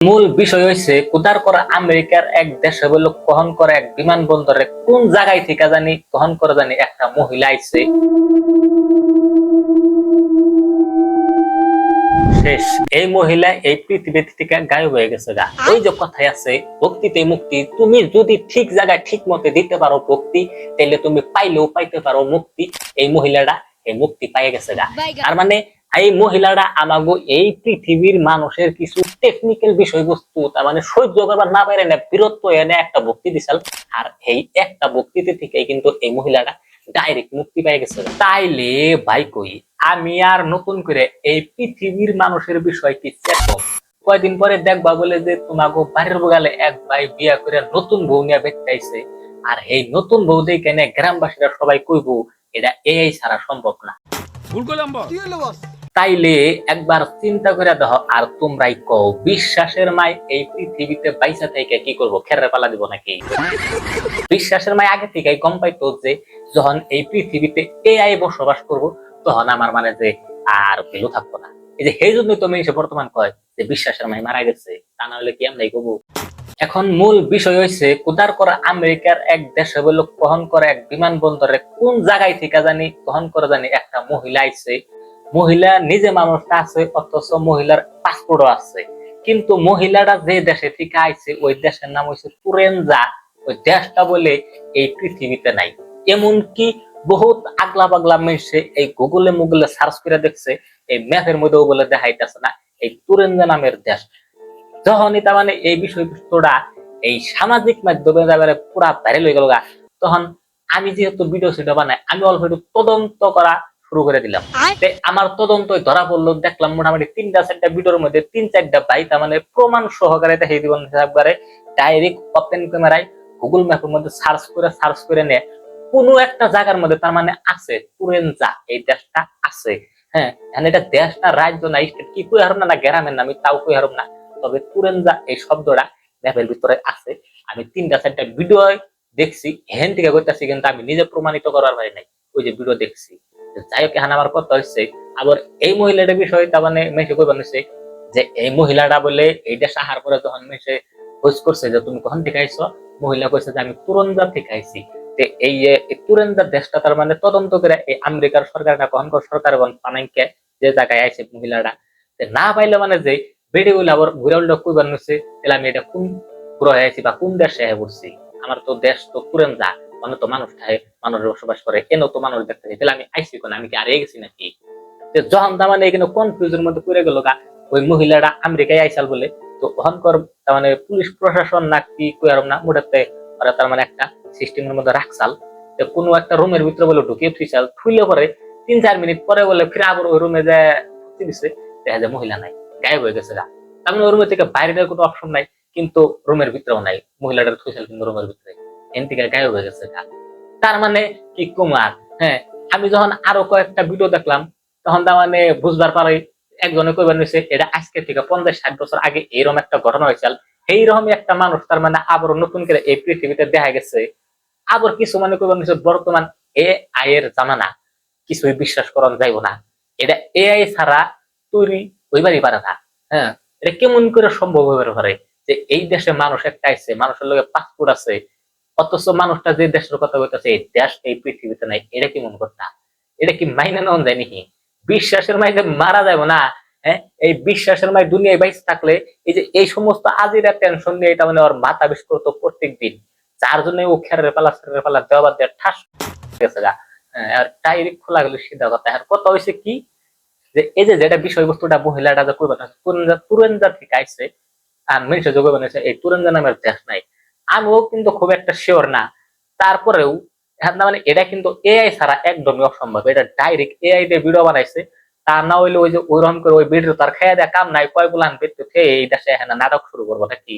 মূল বিষয় হয়েছে কুদার করা আমেরিকার এক দেশে বলল কহন করা এক বিমানবন্দরে কোন জায়গায় থেকে জানি কহন করে জানি একটা মহিলা আইছে। শেষ। এই মহিলা এই পৃথিবী থেকে গায়েব হয়ে গেছে গা। ওই যে কথাই আছে ভক্তিতে মুক্তি। তুমি যদি ঠিক জায়গায় ঠিক মতে দিতে পারো ভক্তি তাহলে তুমি পাইলেও পাইতে পারো মুক্তি। এই মহিলাটা এই মুক্তি পাইয়ে গেছে গা। তার মানে এই মহিলারা আমাগো এই পৃথিবীর মানুষের কিছু টেকনিক্যাল বিষয়বস্তু তার মানে সহ্য করবার না পারে না বীরত্ব এনে একটা ভক্তি দিছাল আর এই একটা ভক্তিতে থেকে কিন্তু এই মহিলাটা ডাইরেক্ট মুক্তি পেয়ে গেছে। তাইলে ভাই কই আমি আর নতুন করে এই পৃথিবীর মানুষের বিষয় কি চেক কয়দিন পরে দেখবা বলে যে তোমাকে বাড়ির বগালে এক ভাই বিয়া করে নতুন বউ নিয়ে বেটাইছে আর এই নতুন বউ দিয়ে কেনে গ্রামবাসীরা সবাই কইব এটা এই ছাড়া সম্ভব না। ভুল করলাম বস। কি হলো বস? তাইলে একবার চিন্তা করে দেখো, আর তোমরাই কও, বিশ্বাসের মায় এই পৃথিবীতে বাইসা থেকে কি করব? খেরে পালা দিব নাকি? বিশ্বাসের মায় আগে থেকেই কম পাইতো যে, যখন এই পৃথিবীতে এআই বসবাস করব, তখন আমার মানে যে আর ভ্যালু থাকব না। এই যে সেই জন্যই তুমি এসে বর্তমান কয় যে বিশ্বাসের মায় মারা গেছে, তা না হলে কি আমরা কবু এখন মূল বিষয় হয়েছে কুদার করা আমেরিকার এক দেশে বলল কহন করে এক বিমানবন্দরে কোন জায়গায় থেকে জানি কহন করে জানি একটা মহিলা আইছে মহিলা নিজে মানুষটা আছে, অথচ মহিলার পাসপোর্টও আছে। কিন্তু মহিলাটা যে দেশে থেকে আইছে, ওই দেশের নাম হচ্ছে তুরেনজা ওই দেশটা বলে এই পৃথিবীতে নাই। এমনকি বহুত আগলা পাগলা মেশে এই গুগলে মুগলে সার্চ করে দেখছে, এই ম্যাপের মধ্যেও বলে দেখাইতেছে না, এই তুরেনজা নামের দেশ। যখনই তার মানে এই বিষয়বস্তুটা এই সামাজিক মাধ্যমে একেবারে পুরা ভাইরাল হয়ে গেল তখন আমি যেহেতু ভিডিও সিডিও বানাই, আমি অল্প একটু তদন্ত করা শুরু করে দিলাম। আমার তদন্ত ধরা পড়ল দেখলাম মোটামুটি তিনটা চারটা ভিডিওর মধ্যে তিন চারটা ভাই তার মানে প্রমাণ সহকারে দেখাই দিব হিসাব করে। ডাইরেক্ট ওপেন ক্যামেরায় গুগল ম্যাপের মধ্যে সার্চ করে সার্চ করে নেয় কোনো একটা জায়গার মধ্যে তার মানে আছে তুরেনজা এই দেশটা আছে। হ্যাঁ এটা দেশ না রাজ্য না স্টেট কি কই হারম না না গ্রামের নাম আমি তাও কই হারম না। তবে তুরেনজা এই শব্দটা ম্যাপের ভিতরে আছে। আমি তিনটা চারটা ভিডিও দেখছি হেন থেকে করতেছি কিন্তু আমি নিজে প্রমাণিত করার পারি নাই। ওই যে ভিডিও দেখছি। যাই হোক এখানে আমার কথা হচ্ছে আবার এই মহিলাটার বিষয় তার মানে মেসে কই বানিয়েছে যে এই মহিলাটা বলে এই দেশ আহার পরে তখন মেসে খোঁজ করছে যে তুমি কখন থেকে মহিলা কইছে যে আমি তুরঞ্জা থেকে আইছি। এই তুরেন্দার দেশটা তার মানে তদন্ত করে এই আমেরিকার সরকার না কখনকার সরকার এবং পানাইকে যে জায়গায় আইছে মহিলাটা। না পাইলে মানে যে বেড়ে বলে আবার ঘুরে উল্টা কই বানিয়েছে তাহলে আমি এটা কোন গ্রহে আইছি বা কোন দেশে পড়ছি? আমার তো দেশ তো তুরেন্দা তো মানুষ থাকে মানুষ বসবাস করে এনে তো মানুষ দেখতে তাহলে আমি আইসি কোন? আমি কি আর গেছি নাকি? যখন তার মানে এখানে কনফিউজের মধ্যে পড়ে গেল গা, ওই মহিলাটা আমেরিকায় আইসাল বলে, তো অহংকর তার মানে পুলিশ প্রশাসন না কি কয়ারম না মোটাতে ওরা তার মানে একটা সিস্টেমের মধ্যে রাখছাল তো কোনো একটা রুমের ভিতরে বলে ঢুকিয়ে থুইছাল, থুইলে পরে তিন চার মিনিট পরে বলে ফিরে আবার ওই রুমে যে দিছে, দেখা যায় মহিলা নাই, গায়েব হয়ে গেছে গা। তার মানে ওই রুমে থেকে বাইরে কোনো অপশন নাই, কিন্তু রুমের ভিতরেও নাই। মহিলাটার থুইছাল কিন্তু রুমের ভিতরে। এন থেকে গায়েব হয়ে গেছে তার মানে কি কুমার? হ্যাঁ আমি যখন আরও কয়েকটা ভিডিও দেখলাম, তখন তার মানে বুঝবার পারে একজনে কইবার নিছে, এটা আজকে থেকে পঞ্চাশ ষাট বছর আগে এইরকম একটা ঘটনা হয়েছিল এইরকম একটা মানুষ তার মানে আবার নতুন করে এই পৃথিবীতে দেখা গেছে। আবার কিছু মানে কইবার নিছে, বর্তমান এ আয়ের জামানা, কিছুই বিশ্বাস করান যাইব না। এটা এআই ছাড়া তৈরি হইবারই পারে না। হ্যাঁ এটা কেমন করে সম্ভব হইবার পারে যে এই দেশে মানুষ একটা আছে মানুষের লগে পাসপোর্ট আছে অথচ মানুষটা যে দেশের কথা বলতেছে এই দেশ এই পৃথিবীতে নাই এটা কি মনে করতা? এটা কি মাইনে নেওয়া যায় নাকি? বিশ্বাসের মাই যে মারা যাব না হ্যাঁ? এই বিশ্বাসের মাই দুনিয়ায় বাইস থাকলে এই যে এই সমস্ত আজিরা টেনশন নিয়ে এটা মানে ওর মাথা বিষ করতো প্রত্যেক দিন যার জন্য ও খেরের পালা খেরের পালা দেওয়া দেওয়া ঠাস গেছে গা। হ্যাঁ, আর ডাইরেক্ট খোলা গেল সিধা কথা। আর কথা হয়েছে কি যে এই যে যেটা বিষয়বস্তুটা মহিলাটা যে করবে তুরেঞ্জা তুরেঞ্জা থেকে আইছে আর মানুষের যোগে বানিয়েছে এই তুরেঞ্জা নামের দেশ নাই। আমিও কিন্তু খুব একটা শিওর না। তারপরেও মানে এটা কিন্তু এআই ছাড়া একদমই অসম্ভব। এটা ডাইরেক্ট এআই দিয়ে ভিডিও বানাইছে। তা না হইলে ওই যে ওই ওইরকম করে ওই ভিডিও তার খেয়ে দেয় কাম নাই, কয় গুলান বেরতে এই দেশে হ্যাঁ নাটক শুরু করব নাকি?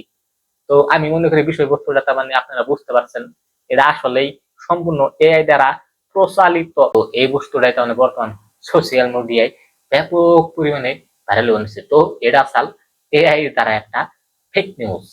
তো আমি মনে করি বিষয়বস্তুটা তার মানে আপনারা বুঝতে পারছেন। এটা আসলেই সম্পূর্ণ এআই দ্বারা প্রচালিত। তো এই বস্তুটাই তার মানে বর্তমান সোশিয়াল মিডিয়ায় ব্যাপক পরিমাণে ভাইরাল হয়েছে তো এটা আসাল এআই দ্বারা একটা ফেক নিউজ